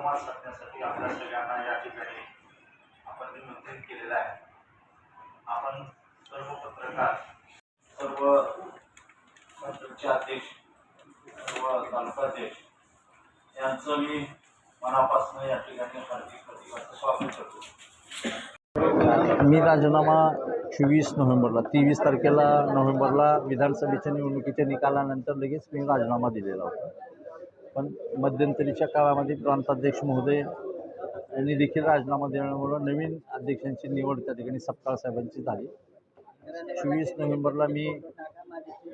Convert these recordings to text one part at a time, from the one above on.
संवाद साधण्यासाठी आपल्या सगळ्यांना या ठिकाणी आपण निमंत्रित केलेलं आहे. आपण सर्व पत्रकार सर्व मंडळचे अध्यक्ष सर्व तालुकाध्यक्ष यांचं मी मनापासून या ठिकाणी हार्दिक प्रतिभाचं स्वागत करतो. मी राजीनामा चोवीस नोव्हेंबरला तेवीस तारखेला नोव्हेंबरला विधानसभेच्या निवडणुकीच्या निकालानंतर लगेच मी राजीनामा दिलेला होता. पण मध्यंतरीच्या काळामध्ये प्रांताध्यक्ष महोदय यांनी देखील राजीनामा देण्यामुळं नवीन अध्यक्षांची निवड त्या ठिकाणी सपकाळ साहेबांची झाली. चोवीस नोव्हेंबरला मी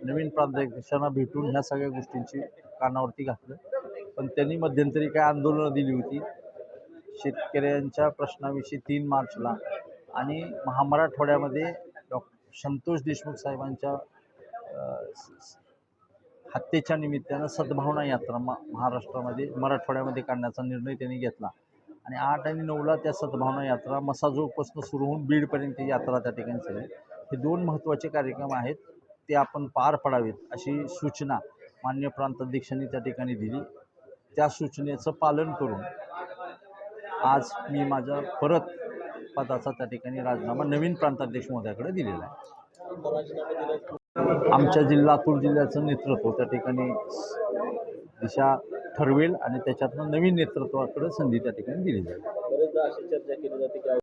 नवीन प्रांताध्यक्षांना भेटून ह्या सगळ्या गोष्टींची कानावरती घातलं. पण त्यांनी मध्यंतरी काय आंदोलनं दिली होती. शेतकऱ्यांच्या प्रश्नाविषयी तीन मार्चला आणि महामराठवाड्यामध्ये डॉ संतोष देशमुख साहेबांच्या स- हत्येच्या निमित्तानं सद्भावना यात्रा मा महाराष्ट्रामध्ये मराठवाड्यामध्ये काढण्याचा निर्णय त्यांनी घेतला. आणि आठ आणि नऊला त्या सद्भावना यात्रा मसाजोगपासून सुरू होऊन बीडपर्यंत यात्रा त्या ठिकाणी झाली हे दोन महत्त्वाचे कार्यक्रम आहेत ते आपण पार पडावेत अशी सूचना मान्य प्रांताध्यक्षांनी त्या ठिकाणी दिली. त्या सूचनेचं पालन करून आज मी माझ्या परत पदाचा त्या ठिकाणी राजीनामा नवीन प्रांताध्यक्ष महोदयाकडे दिलेला आहे. आमच्या जिल्हा लातूर जिल्ह्याचं नेतृत्व त्या ठिकाणी दिशा ठरवेल आणि त्याच्यातनं नवीन नेतृत्वाकडे संधी त्या ठिकाणी दिली जाईल.